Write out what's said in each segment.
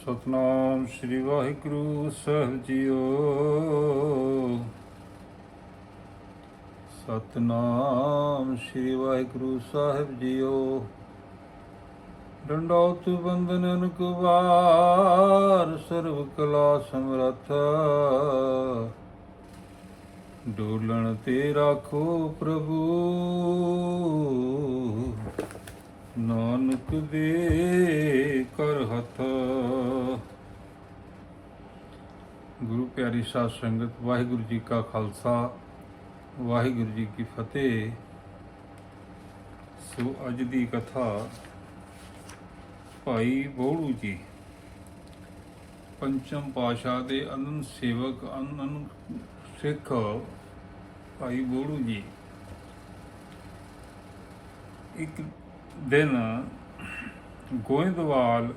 ਸਤਨਾਮ ਸ੍ਰੀ ਵਾਹਿਗੁਰੂ ਸਾਹਿਬ ਜੀਓ। ਸਤਨਾਮ ਸ੍ਰੀ ਵਾਹਿਗੁਰੂ ਸਾਹਿਬ ਜੀਓ। ਡੰਡੋਤ ਬੰਦਨ ਅਨਕਵਾਰ ਸਰਵ ਕਲਾ ਸਮਰੱਥ। ਡੋਲਣ ਤੇ ਰਾਖੋ ਪ੍ਰਭੂ। ਨਾਨਕ ਦੇ ਕਰ ਹੱਥ। ਗੁਰੂ ਪਿਆਰੀ ਸਾਧ ਸੰਗਤ, ਵਾਹਿਗੁਰੂ ਜੀ ਕਾ ਖਾਲਸਾ, ਵਾਹਿਗੁਰੂ ਜੀ ਕੀ ਫਤਿਹ। ਸੋ ਅੱਜ ਦੀ ਕਥਾ ਭਾਈ ਬੋੜੂ ਜੀ, ਪੰਚਮ ਪਾਸ਼ਾ ਦੇ ਅਨੰਦ ਸੇਵਕ ਅਨੰਦ ਸਿੱਖ ਭਾਈ ਬੋੜੂ ਜੀ। ਇੱਕ ਦਿਨ ਗੋਇੰਦਵਾਲ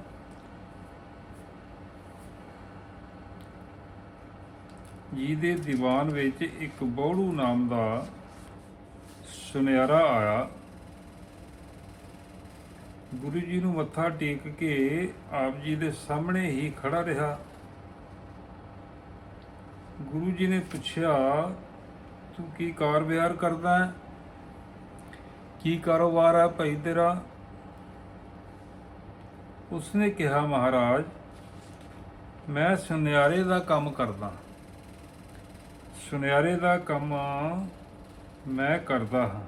ਜੀ ਦੇ ਦੀਵਾਨ ਵਿੱਚ ਇੱਕ ਬੋੜੂ ਨਾਮ ਦਾ ਸੁਨਿਆਰਾ ਆਇਆ। ਗੁਰੂ ਜੀ ਨੂੰ ਮੱਥਾ ਟੇਕ ਕੇ ਆਪ ਜੀ ਦੇ ਸਾਹਮਣੇ ਹੀ ਖੜਾ ਰਿਹਾ। ਗੁਰੂ ਜੀ ਨੇ ਪੁੱਛਿਆ, ਤੂੰ ਕੀ ਕਾਰ ਵਿਹਾਰ ਕਰਦਾ ਹੈ? ਕੀ ਕਾਰੋਬਾਰ ਹੈ ਭਾਈ ਤੇਰਾ? ਉਸਨੇ ਕਿਹਾ, ਮਹਾਰਾਜ, ਮੈਂ ਸੁਨਿਆਰੇ ਦਾ ਕੰਮ ਕਰਦਾ। ਸੁਨਿਆਰੇ ਦਾ ਕੰਮ ਮੈਂ ਕਰਦਾ ਹਾਂ।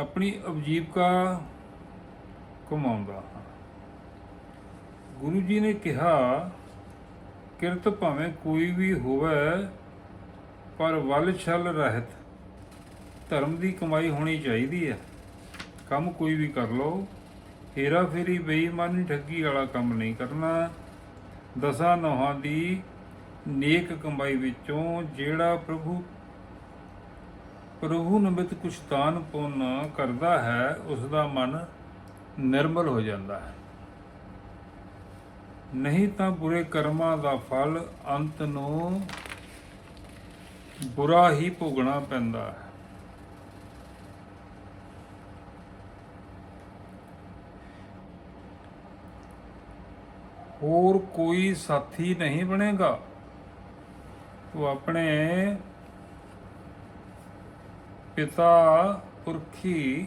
ਆਪਣੀ ਅਵਜੀਵਕਾ ਕਮਾਉਂਦਾ ਹਾਂ। ਗੁਰੂ ਜੀ ਨੇ ਕਿਹਾ, ਕਿਰਤ ਭਾਵੇਂ ਕੋਈ ਵੀ ਹੋਵੇ ਪਰ ਵੱਲ ਛਲ ਰਹਿਤ। ਧਰਮ ਦੀ ਕਮਾਈ ਹੋਣੀ ਚਾਹੀਦੀ ਹੈ ਕੰਮ ਕੋਈ ਵੀ ਕਰ ਲਓ। ਹੇਰਾ ਫੇਰੀ ਬੇਈਮਾਨੀ ਠੱਗੀ ਵਾਲਾ ਕੰਮ ਨਹੀਂ ਕਰਨਾ। ਦਸਾਂ ਨੋਹਾਂ ਦੀ ਨੇਕ ਕਮਾਈ ਵਿੱਚੋਂ ਜਿਹੜਾ ਪ੍ਰਭੂ ਪ੍ਰਭੂ ਨਿਮਿਤ ਕੁਛ ਦਾਨ ਪੁੰਨ ਕਰਦਾ ਹੈ ਉਸ ਦਾ ਮਨ ਨਿਰਮਲ ਹੋ ਜਾਂਦਾ ਹੈ। ਨਹੀਂ ਤਾਂ ਬੁਰੇ ਕਰਮਾਂ ਦਾ ਫਲ ਅੰਤ ਨੂੰ ਬੁਰਾ ਹੀ ਭੋਗਣਾ ਪੈਂਦਾ ਹੈ। ਹੋਰ ਕੋਈ ਸਾਥੀ ਨਹੀਂ ਬਣੇਗਾ। ਤੂੰ ਆਪਣੇ ਪਿਤਾ ਪੁਰਖੀ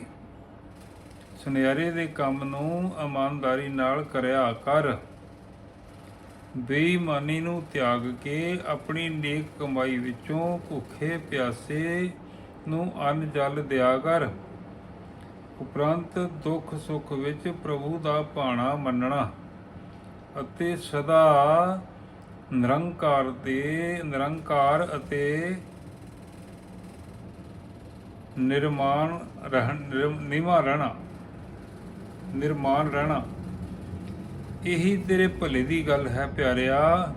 ਸੁਨਿਆਰੇ ਦੇ ਕੰਮ ਨੂੰ ਇਮਾਨਦਾਰੀ ਨਾਲ ਕਰਿਆ ਕਰ। ਬੇਈਮਾਨੀ ਨੂੰ ਤਿਆਗ ਕੇ ਆਪਣੀ ਨੇਕ ਕਮਾਈ ਵਿੱਚੋਂ ਭੁੱਖੇ ਪਿਆਸੇ ਨੂੰ ਅੰਨ ਜਲ ਦਿਆ ਕਰ। ਉਪਰੰਤ ਦੁੱਖ ਸੁੱਖ ਵਿੱਚ ਪ੍ਰਭੂ ਦਾ ਭਾਣਾ ਮੰਨਣਾ ਅਤੇ ਸਦਾ ਨਿਰੰਕਾਰ ਦੇ, ਨਿਰੰਕਾਰ ਅਤੇ ਨਿਰਮਾਨ ਰਹਿਣ, ਨਿਰਮ- ਨਿਮਾ ਰਹਿਣਾ ਨਿਰਮਾਨ ਰਹਿਣਾ। ਇਹੀ ਤੇਰੇ ਭਲੇ ਦੀ ਗੱਲ ਹੈ ਪਿਆਰਿਆ।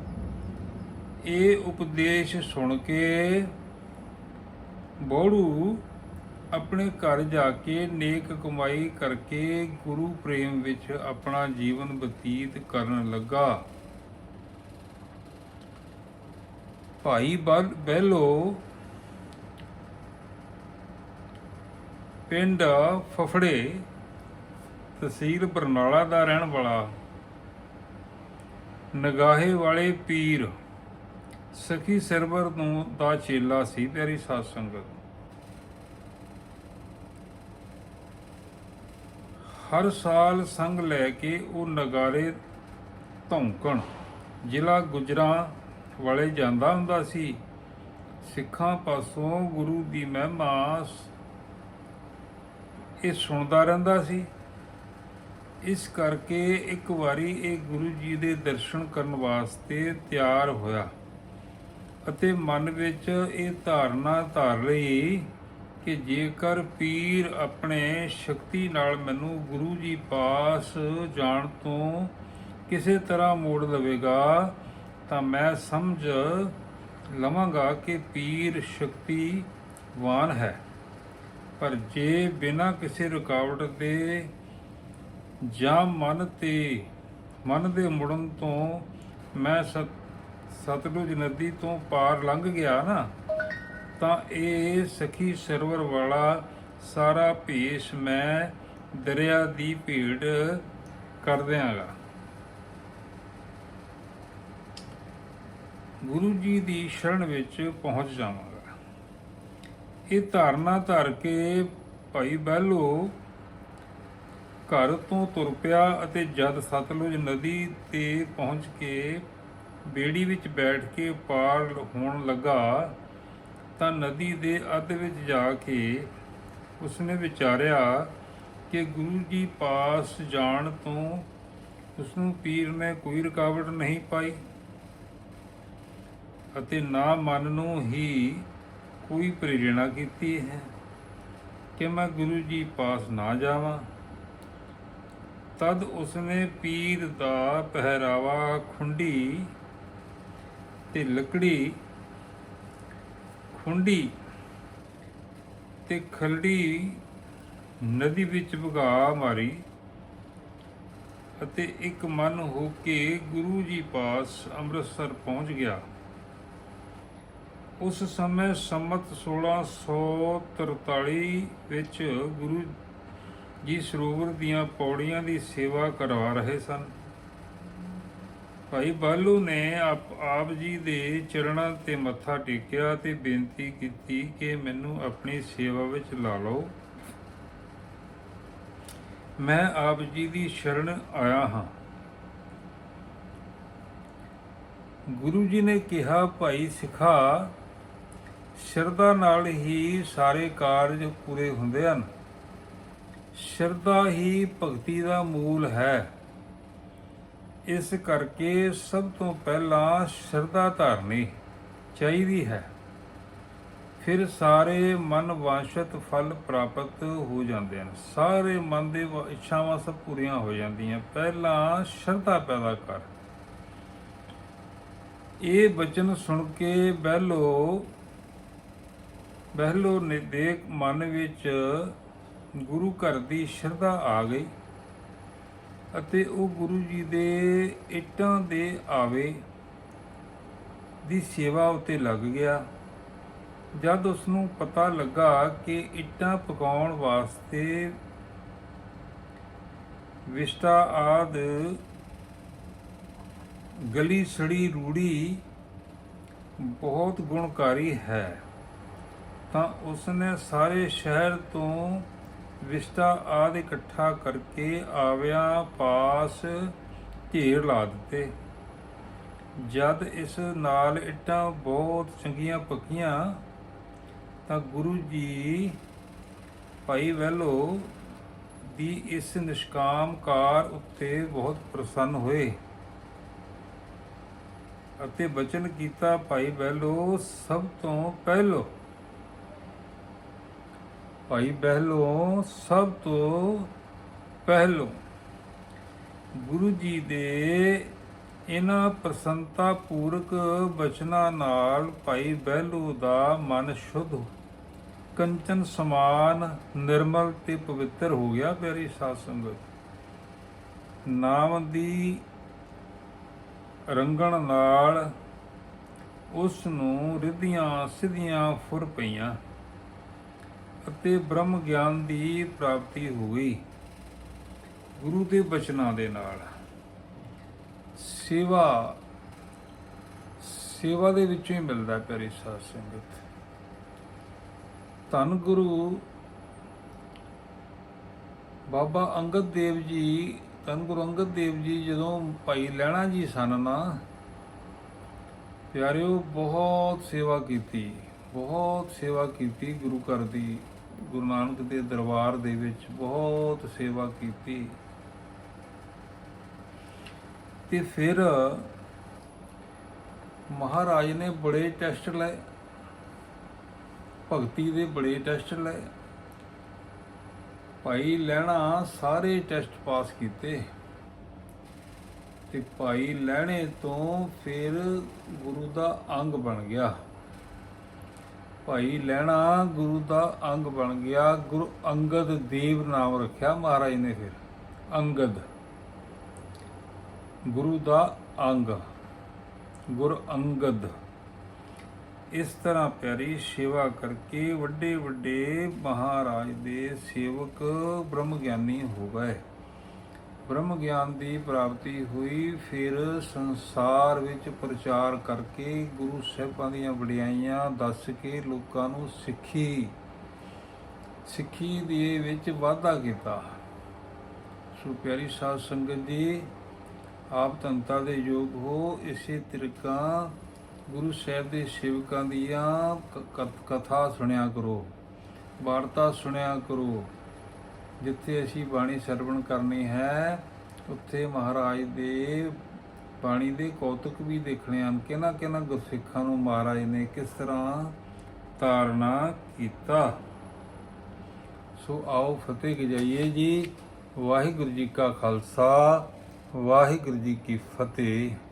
ਇਹ ਉਪਦੇਸ਼ ਸੁਣ ਕੇ ਬੋੜੂ ਆਪਣੇ ਘਰ ਜਾ ਕੇ ਨੇਕ ਕਮਾਈ ਕਰਕੇ ਗੁਰੂ ਪ੍ਰੇਮ ਵਿੱਚ ਆਪਣਾ ਜੀਵਨ ਬਤੀਤ ਕਰਨ ਲੱਗਾ। ਭਾਈ ਬਹਿਲੋ। ਪਿੰਡ ਫਫੜੇ, ਤਹਿਸੀਲ ਬਰਨਾਲਾ ਦਾ ਰਹਿਣ ਵਾਲਾ। ਨਗਾਹੇ ਵਾਲੇ ਪੀਰ, ਸਖੀ ਸਰਵਰ ਨੂੰ ਦਾ ਚੇਲਾ ਸੀ ਪਿਆਰੀ ਸਾਧ ਸੰਗਤ। ਹਰ ਸਾਲ ਸੰਗ ਲੈ ਕੇ ਉਹ ਨਗਾਰੇ ਧੌਂਕਣ। ਜ਼ਿਲ੍ਹਾ ਗੁਜਰਾਂ ਵਾਲੇ ਜਾਂਦਾ ਹੁੰਦਾ ਸੀ। ਸਿੱਖਾਂ ਪਾਸੋਂ ਗੁਰੂ ਦੀ ਮਹਿਮਾ ਇਹ ਸੁਣਦਾ ਰਹਿੰਦਾ ਸੀ। ਇਸ ਕਰਕੇ ਇੱਕ ਵਾਰੀ ਇਹ ਗੁਰੂ ਜੀ ਦੇ ਦਰਸ਼ਨ ਕਰਨ ਵਾਸਤੇ ਤਿਆਰ ਹੋਇਆ ਅਤੇ ਮਨ ਵਿੱਚ ਇਹ ਧਾਰਨਾ ਧਾਰ ਲਈ ਕਿ ਜੇਕਰ ਪੀਰ ਆਪਣੇ ਸ਼ਕਤੀ ਨਾਲ ਮੈਨੂੰ ਗੁਰੂ ਜੀ ਪਾਸ ਜਾਣ ਤੋਂ ਕਿਸੇ ਤਰ੍ਹਾਂ ਮੋੜ ਲਵੇਗਾ, ਤਾਂ ਮੈਂ ਸਮਝ ਲਵਾਂਗਾ ਕਿ ਪੀਰ ਸ਼ਕਤੀਵਾਨ ਹੈ। ਪਰ ਜੇ ਬਿਨਾਂ ਕਿਸੇ ਰੁਕਾਵਟ ਦੇ ਜਾਂ ਮਨ ਤੇ, ਮਨ ਦੇ ਮੁੜਨ ਤੋਂ ਮੈਂ ਸਤ ਸਤਲੁਜ ਨਦੀ ਤੋਂ ਪਾਰ ਲੰਘ ਗਿਆ ਨਾ, ਤਾਂ ਇਹ ਸਖੀ ਸਰਵਰ ਵਾਲਾ ਸਾਰਾ ਭੇਸ ਮੈਂ ਦਰਿਆ ਦੀ ਭੇਟ ਕਰ ਦਿਆਂਗਾ। ਗੁਰੂ ਜੀ ਦੀ ਸ਼ਰਨ ਵਿੱਚ ਪਹੁੰਚ ਜਾਵਾਂਗਾ। ਇਹ ਧਾਰਨਾ ਧਰ ਕੇ ਭਾਈ ਬਹਿਲੋ ਘਰ ਤੋਂ ਤੁਰ ਪਿਆ ਅਤੇ ਜਦ ਸਤਲੁਜ ਨਦੀ ਤੇ ਪਹੁੰਚ ਕੇ ਬੇੜੀ ਵਿੱਚ ਬੈਠ ਕੇ ਪਾਰ ਹੋਣ ਲੱਗਾ ਤਾਂ ਨਦੀ ਦੇ ਅੱਧ ਵਿੱਚ ਜਾ ਕੇ ਉਸਨੇ ਵਿਚਾਰਿਆ ਕਿ ਗੁਰੂ ਜੀ ਪਾਸ ਜਾਣ ਤੋਂ ਉਸਨੂੰ ਪੀਰ ਨੇ ਕੋਈ ਰੁਕਾਵਟ ਨਹੀਂ ਪਾਈ ਅਤੇ ਨਾ ਮਨ ਨੂੰ ਹੀ ਕੋਈ ਪ੍ਰੇਰਣਾ ਕੀਤੀ ਹੈ ਕਿ ਮੈਂ ਗੁਰੂ ਜੀ ਪਾਸ ਨਾ ਜਾਵਾਂ। ਤਦ ਉਸਨੇ ਪੀਰ ਦਾ ਪਹਿਰਾਵਾ ਖੁੰਡੀ ਤੇ ਲੱਕੜੀ ਖੁੰਡੀ ਤੇ ਖਲੜੀ ਨਦੀ ਵਿੱਚ ਵਗਾ ਮਾਰੀ ਅਤੇ ਇੱਕ ਮਨ ਹੋ ਕੇ ਗੁਰੂ ਜੀ ਪਾਸ ਅੰਮ੍ਰਿਤਸਰ ਪਹੁੰਚ ਗਿਆ। ਉਸ ਸਮੇਂ ਸੰਮਤ 1643 ਵਿੱਚ ਗੁਰੂ ਜੀ ਸਰੋਵਰ ਦੀਆਂ ਪੌੜੀਆਂ ਦੀ ਸੇਵਾ ਕਰਵਾ ਰਹੇ ਸਨ। ਭਾਈ ਬਾਲੂ ਨੇ ਆਪ ਆਪ ਜੀ ਦੇ ਚਰਨਾਂ ਤੇ ਮੱਥਾ ਟੇਕਿਆ ਤੇ ਬੇਨਤੀ ਕੀਤੀ ਕਿ ਮੈਨੂੰ ਆਪਣੀ ਸੇਵਾ ਵਿੱਚ ਲਾ ਲਓ। ਮੈਂ ਆਪ ਜੀ ਦੀ ਸ਼ਰਨ ਆਇਆ ਹਾਂ। ਗੁਰੂ ਜੀ ਨੇ ਕਿਹਾ, ਭਾਈ ਸਿਖਾ, ਸ਼ਰਧਾ ਨਾਲ ਹੀ ਸਾਰੇ ਕਾਰਜ ਪੂਰੇ ਹੁੰਦੇ ਹਨ। ਸ਼ਰਧਾ ਹੀ ਭਗਤੀ ਦਾ ਮੂਲ ਹੈ। ਇਸ ਕਰਕੇ ਸਭ ਤੋਂ ਪਹਿਲਾਂ ਸ਼ਰਧਾ ਧਾਰਨੀ ਚਾਹੀਦੀ ਹੈ। ਫਿਰ ਸਾਰੇ ਮਨ ਵਾਂਛਤ ਫਲ ਪ੍ਰਾਪਤ ਹੋ ਜਾਂਦੇ ਹਨ। ਸਾਰੇ ਮਨ ਦੇ ਇੱਛਾਵਾਂ ਸਭ ਪੂਰੀਆਂ ਹੋ ਜਾਂਦੀਆਂ। ਪਹਿਲਾਂ ਸ਼ਰਧਾ ਪੈਦਾ ਕਰ। ਇਹ ਬਚਨ ਸੁਣ ਕੇ ਬਹਿਲੋ ਬਹਿਲੋ ਨੇ ਦੇਖ ਮਨ ਵਿੱਚ ਗੁਰੂ ਘਰ ਦੀ ਸ਼ਰਧਾ ਆ ਗਈ ਅਤੇ ਉਹ ਗੁਰੂ ਜੀ ਦੇ ਇੱਟਾਂ ਦੇ ਆਵੇ ਦੀ ਸੇਵਾ ਉਤੇ ਲੱਗ ਗਿਆ। ਜਦ ਉਸ ਨੂੰ ਪਤਾ ਲੱਗਾ ਕਿ ਇੱਟਾਂ ਪਕਾਉਣ ਵਾਸਤੇ ਵਿਸ਼ਟਾ ਆਦ ਗਲੀ ਸੜੀ ਰੂੜੀ ਬਹੁਤ ਗੁਣਕਾਰੀ ਹੈ, ਤਾਂ ਉਸਨੇ ਸਾਰੇ ਸ਼ਹਿਰ ਤੋਂ ਵਿਸ਼ਟਾ ਆਦ ਇਕੱਠਾ ਕਰਕੇ ਆਵਿਆਂ ਪਾਸ ਢੇਰ ਲਾ ਦਿੱਤੇ। ਜਦ ਇਸ ਨਾਲ ਇੱਟਾਂ ਬਹੁਤ ਚੰਗੀਆਂ ਪੱਕੀਆਂ, ਤਾਂ ਗੁਰੂ ਜੀ ਭਾਈ ਵੈਲੋ ਦੀ ਇਸ ਨਿਸ਼ਕਾਮ ਕਾਰ ਉੱਤੇ ਬਹੁਤ ਪ੍ਰਸੰਨ ਹੋਏ ਅਤੇ ਬਚਨ ਕੀਤਾ ਭਾਈ ਬਹਿਲੋ ਸਭ ਤੋਂ ਪਹਿਲੋ। ਭਾਈ ਬਹਿਲੋਂ ਸਭ ਤੋਂ ਪਹਿਲੋਂ। ਗੁਰੂ ਜੀ ਦੇ ਇਹਨਾਂ ਪ੍ਰਸੰਤਾ ਪੂਰਕ ਬਚਨਾਂ ਨਾਲ ਭਾਈ ਬਹਿਲੋ ਦਾ ਮਨ ਸ਼ੁੱਧ ਕੰਚਨ ਸਮਾਨ, ਨਿਰਮਲ ਤੇ ਪਵਿੱਤਰ ਹੋ ਗਿਆ ਪਿਆਰੀ ਸਾਧ ਸੰਗਤ। ਨਾਮ ਦੀ ਰੰਗਣ ਨਾਲ ਉਸ ਨੂੰ ਰਿਧੀਆਂ ਸਿੱਧੀਆਂ ਫੁਰ ਪਈਆਂ। ਅਤੇ ਬ੍ਰਹਮ ਗਿਆਨ ਦੀ ਪ੍ਰਾਪਤੀ ਹੋ ਗਈ। ਗੁਰੂ ਦੇ ਬਚਨਾਂ ਦੇ ਨਾਲ। ਸੇਵਾ ਸੇਵਾ ਦੇ ਵਿੱਚੋਂ ਹੀ ਮਿਲਦਾ ਪਿਆਰੀ ਸਾਧ ਸੰਗਤ। ਧੰਨ ਗੁਰੂ ਬਾਬਾ ਅੰਗਦ ਦੇਵ ਜੀ, ਧੰਨ ਗੁਰੂ ਅੰਗਦ ਦੇਵ ਜੀ ਜਦੋਂ ਭਾਈ ਲੈਣਾ ਜੀ ਸਨ ਨਾ, ਪਿਆਰਿਓ ਬਹੁਤ ਸੇਵਾ ਕੀਤੀ, ਬਹੁਤ ਸੇਵਾ ਕੀਤੀ ਗੁਰੂ ਘਰ ਦੀ। ਗੁਰੂ ਨਾਨਕ ਦੇ ਦਰਬਾਰ ਦੇ ਵਿੱਚ ਬਹੁਤ ਸੇਵਾ ਕੀਤੀ। ਤੇ ਫਿਰ ਮਹਾਰਾਜ ਨੇ ਬੜੇ ਟੈਸਟ ਲਏ। ਭਗਤੀ ਦੇ ਬੜੇ ਟੈਸਟ ਲਏ। ਭਾਈ ਲੈਣਾ ਸਾਰੇ ਟੈਸਟ ਪਾਸ ਕੀਤੇ। ਤੇ ਭਾਈ ਲੈਣੇ ਤੋਂ ਫਿਰ ਗੁਰੂ ਦਾ ਅੰਗ ਬਣ ਗਿਆ। ਭਾਈ ਲੈਣਾ ਗੁਰੂ ਦਾ ਅੰਗ ਬਣ ਗਿਆ, ਗੁਰੂ ਅੰਗਦ ਦੇਵ ਨਾਮ ਰੱਖਿਆ ਮਹਾਰਾਜ ਨੇ ਫਿਰ, ਅੰਗਦ। ਗੁਰੂ ਦਾ ਅੰਗ, ਗੁਰ ਅੰਗਦ। ਇਸ ਤਰ੍ਹਾਂ ਪਿਆਰੀ ਸੇਵਾ ਕਰਕੇ ਵੱਡੇ ਵੱਡੇ ਮਹਾਰਾਜ ਦੇ ਸੇਵਕ ਬ੍ਰਹਮ ਗਿਆਨੀ ਹੋ ਗਏ। ਬ੍ਰਹਮ ਗਿਆਨ ਦੀ ਪ੍ਰਾਪਤੀ ਹੋਈ, ਫਿਰ ਸੰਸਾਰ ਵਿੱਚ ਪ੍ਰਚਾਰ ਕਰਕੇ ਗੁਰੂ ਸਾਹਿਬਾਂ ਦੀਆਂ ਵਡਿਆਈਆਂ ਦੱਸ ਕੇ ਲੋਕਾਂ ਨੂੰ ਸਿੱਖੀ ਸਿੱਖੀ ਦੇ ਵਿੱਚ ਵਾਧਾ ਕੀਤਾ। ਸੋ ਪਿਆਰੀ ਸਾਧ ਸੰਗਤ ਜੀ, ਆਪ ਧੰਤਾ ਦੇ ਯੋਗ ਹੋ, ਇਸੇ ਤਰੀਕਾ ਗੁਰੂ ਸਾਹਿਬ ਦੇ ਸੇਵਕਾਂ ਦੀਆਂ ਕ- ਕਥਾ ਸੁਣਿਆ ਕਰੋ, ਵਾਰਤਾ ਸੁਣਿਆ ਕਰੋ। ਜਿੱਥੇ ਅਸੀਂ ਬਾਣੀ ਸਰਵਣ ਕਰਨੀ ਹੈ, ਉੱਥੇ ਮਹਾਰਾਜ ਦੇ ਬਾਣੀ ਦੇ ਕੌਤਕ ਵੀ ਦੇਖਣੇ ਹਨ। ਕਿਹਨਾਂ ਕਿਹਨਾਂ ਗੁਰਸਿੱਖਾਂ ਨੂੰ ਮਹਾਰਾਜ ਨੇ ਕਿਸ ਤਰ੍ਹਾਂ ਤਾਰਨਾ ਕੀਤਾ? ਸੋ ਆਓ ਫਤਿਹ ਗਜਾਈਏ ਜੀ। ਵਾਹਿਗੁਰੂ ਜੀ ਕਾ ਖਾਲਸਾ, ਵਾਹਿਗੁਰੂ ਜੀ ਕੀ ਫਤਿਹ।